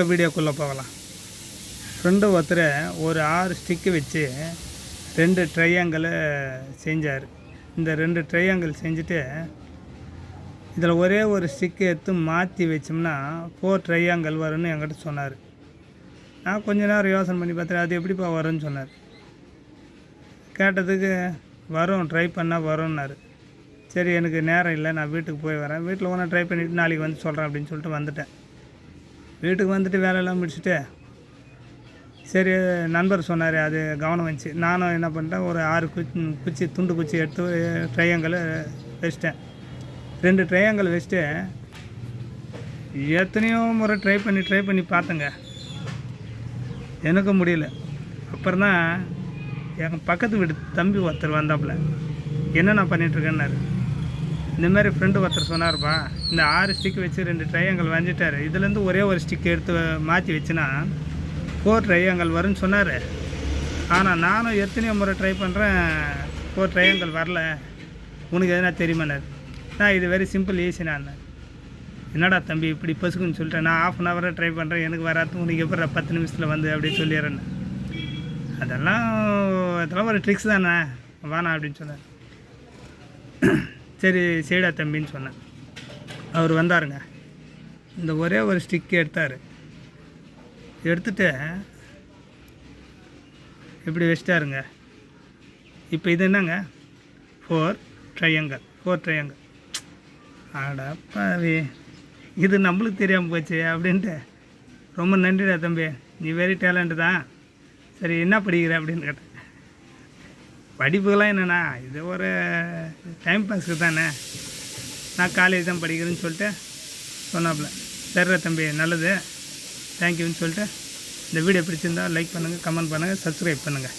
வீடியோக்குள்ளே போகலாம். ஃப்ரெண்டு ஒருத்தர் ஒரு ஆறு ஸ்டிக்கு வச்சு ரெண்டு ட்ரையாங்கிளை செஞ்சார். இந்த ரெண்டு ட்ரையாங்கிள் செஞ்சுட்டு இதில் ஒரே ஒரு ஸ்டிக்கு எடுத்து மாற்றி வச்சோம்னா ஃபோர் ட்ரையாங்கிள் வரும்னு என்கிட்ட சொன்னார். நான் கொஞ்ச நேரம் யோசனை பண்ணி பார்த்தேன் அது எப்படிப்பா வரும்னு சொன்னார். கேட்டதுக்கு வரும் ட்ரை பண்ணால் வரும்னாரு. சரி எனக்கு நேரம் இல்லை நான் வீட்டுக்கு போய் வரேன். வீட்டில் ஒன்றா ட்ரை பண்ணிவிட்டு நாளைக்கு வந்து சொல்கிறேன் அப்படின்னு சொல்லிட்டு வந்துட்டேன். வீட்டுக்கு வந்துட்டு வேலையெல்லாம் முடிச்சுட்டு சரி நண்பர் சொன்னார் அது கவனம் வந்துச்சு நானும் என்ன பண்ணிட்டேன் ஒரு ஆறு குச்சி குச்சி துண்டு குச்சி எடுத்து ட்ரையாங்கிள் வச்சிட்டேன். ரெண்டு ட்ரையாங்கல் வச்சுட்டு எத்தனையோ முறை ட்ரை பண்ணி ட்ரை பண்ணி பார்த்தேங்க. எனக்கும் முடியல. அப்புறம் தான் எங்கள் பக்கத்து வீட்டு தம்பி ஒருத்தர் வந்தாப்புல என்ன நான் பண்ணிகிட்ருக்கேன்னாரு இந்த மாதிரி ஃப்ரெண்டு ஒருத்தர் சொன்னார்ப்பா இந்த ஆறு ஸ்டிக் வச்சு ரெண்டு ட்ரையாங்கல் வரைஞ்சிட்டாரு இதுலேருந்து ஒரே ஒரு ஸ்டிக் எடுத்து மாற்றி வச்சுனா ஃபோர் ட்ரையாங்கல் வரும்னு சொன்னார். ஆனால் நானும் எத்தனையோ முறை ட்ரை பண்ணுறேன் ஃபோர் ட்ரையாங்கல் வரல. உனக்கு எதனா தெரியுமானார் நான் இது வெரி சிம்பிள் ஈஸி நான் என்னடா தம்பி இப்படி பசுக்குன்னு சொல்லிட்டேன் நான் ஆஃப் அன் ஹவராக ட்ரை பண்ணுறேன் எனக்கு வராது உனக்கு எப்படி பத்து நிமிஷத்தில் வந்து அப்படியே சொல்லிடுறேன்னு. அதெல்லாம் அதெல்லாம் ஒரு ட்ரிக்ஸ் தானே. வானா அப்படின்னு சொன்னார். சரி சரிடா தம்பின்னு சொன்னேன். அவர் வந்தாருங்க. இந்த ஒரே ஒரு ஸ்டிக் எடுத்தார். எடுத்துட்டு இப்படி வச்சிட்டாருங்க? இப்போ இது என்னங்க? ஃபோர் ட்ரையங்கல் ஃபோர் ட்ரையங்கல் அடப்பாவி இது நம்மளுக்கு தெரியாமல் போச்சு அப்படின்ட்டு. ரொம்ப நன்றிடா தம்பி. நீ வெரி டேலண்ட்டு தான். சரி என்ன படிக்கிற அப்படின்னு கேட்டேன். படிப்புகள்லாம் என்னென்னா இது ஒரு டைம் பாஸ்க்கு தானே. நான் காலேஜ் தான் படிக்கிறேன்னு சொல்லிட்டு சொன்னாப்புல சரிடா தம்பி நல்லது. தேங்க்யூன்னு சொல்லிட்டு இந்த வீடியோ பிடிச்சிருந்தா லைக் பண்ணுங்கள் கமெண்ட் பண்ணுங்கள் சப்ஸ்கிரைப் பண்ணுங்கள்